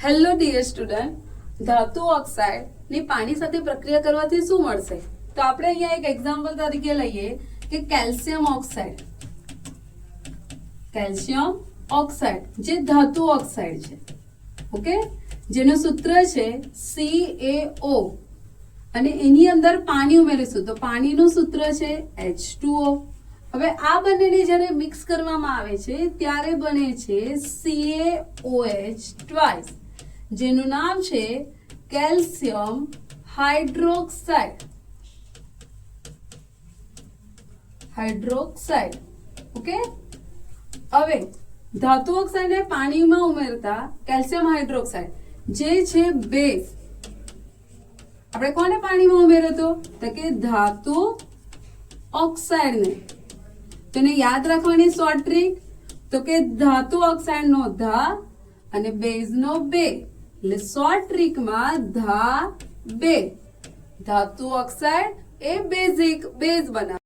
Hello dear student ધાતુ ઓક્સાઇડની પાણી સાથે પ્રક્રિયા કરવાથી શું મળશે? તો આપણે અહીંયા એક એક્ઝામ્પલ તરીકે લઈએ કે કેલ્શિયમ ઓક્સાઇડ કેલ્શિયમ ઓક્સાઇડ જે ધાતુ ઓક્સાઇડ છે. ઓકે જેનું સૂત્ર છે CaO અને એની અંદર પાણી ઉમેરીશું. તો પાણીનું સૂત્ર છે H2O હવે આ બંનેને જ્યારે મિક્સ કરવામાં આવે છે, ત્યારે બને છે CaOH ટ્વાઇસ જેનું નામ છે કેલ્શિયમ હાઇડ્રોક્સાઇડ. હાઇડ્રોક્સાઇડ. ઓકે? હવે, ધાતુ ઓક્સાઇડને પાણીમાં ઉમેરતા કેલ્શિયમ હાઇડ્રોક્સાઇડ, જે છે બેઝ. આપણે કોને પાણીમાં ઉમેર્યો હતો તો કે ધાતુ ઓક્સાઇડને. તેને યાદ રાખવાની શોર્ટ ટ્રીક તો કે ધાતુ ઓક્સાઇડનો ધા અને બેઝનો બે. એટલે શોર્ટ ટ્રીકમાં ધા બે. ધાતુ ઓક્સાઇડ એ બેઝિક બેઝ બનાવે.